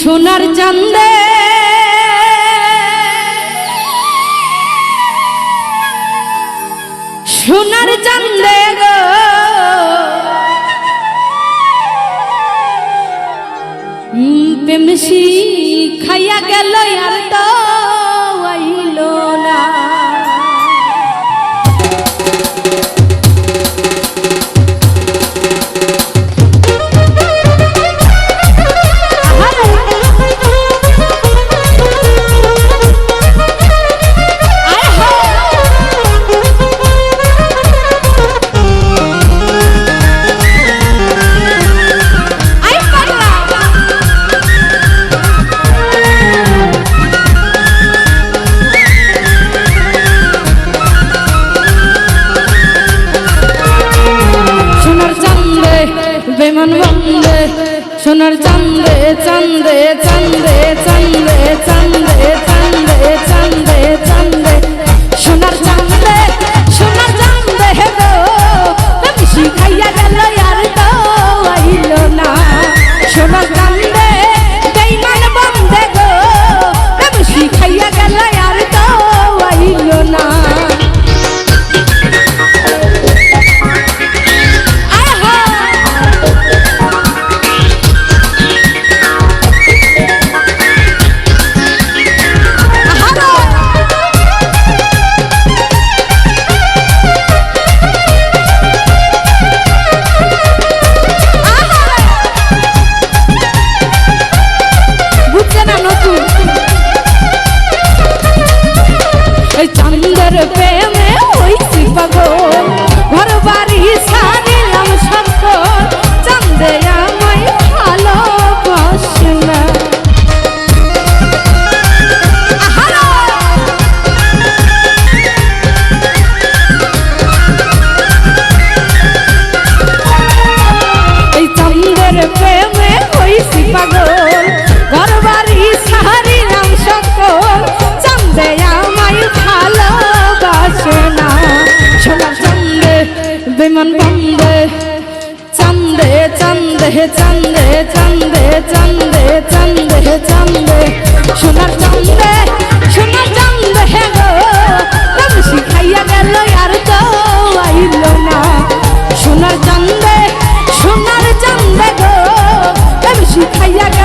সোনার চান্দে সোনার চান্দে গো। প্রেমসি খাইয়া গেল সোনার চন্দে চন্দে চন্দে চন্দে চন্দে চন্দে চন্দে চন্দে। সোনার চন্দে সোনার চন্দে হে গো। শিখাইয়া গেল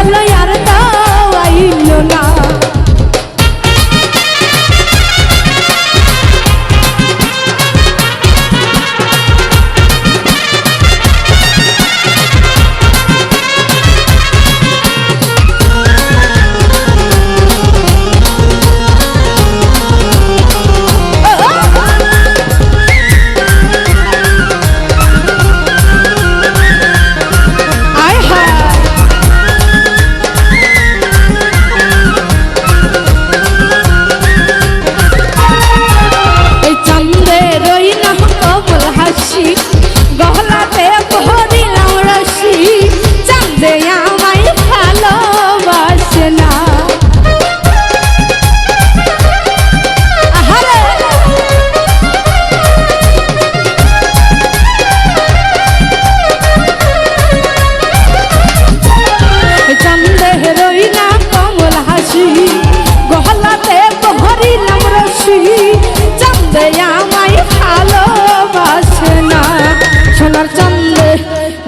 Pueblo ya.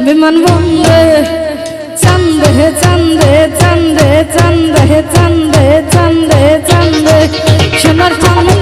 বিমানবন্দে চন্দে হে চন্দে চন্দে চন্দে হে চন্দে চন্দে চন্দে। সোনার চন্দে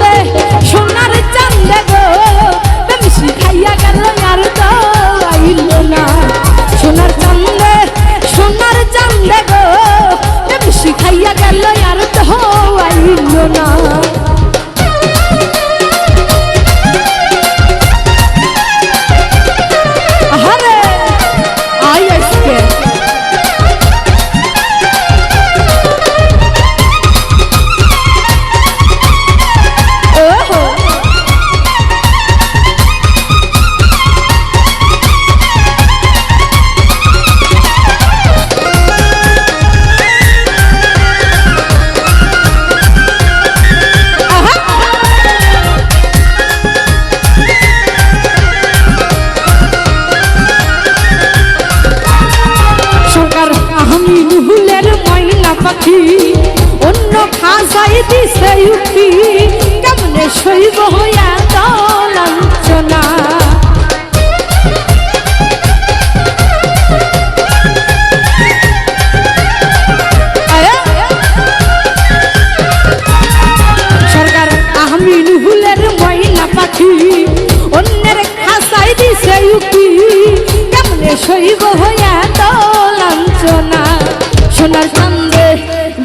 সইব হইয়া তলাঞ্চনা। সরকার আমি নুহুলের মহিলা পাখি, অন্যের খাসাই দিছে ইউকি কেমনে সইব হইয়া তলাঞ্চনা? সোনার কান্দে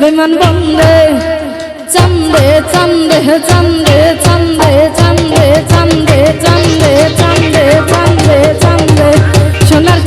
বেমান বন্দে চান্দে চান্দে চান্দে চান্দে চান্দে চান্দে চান্দে চান্দে চান্দে চান্দে সোনার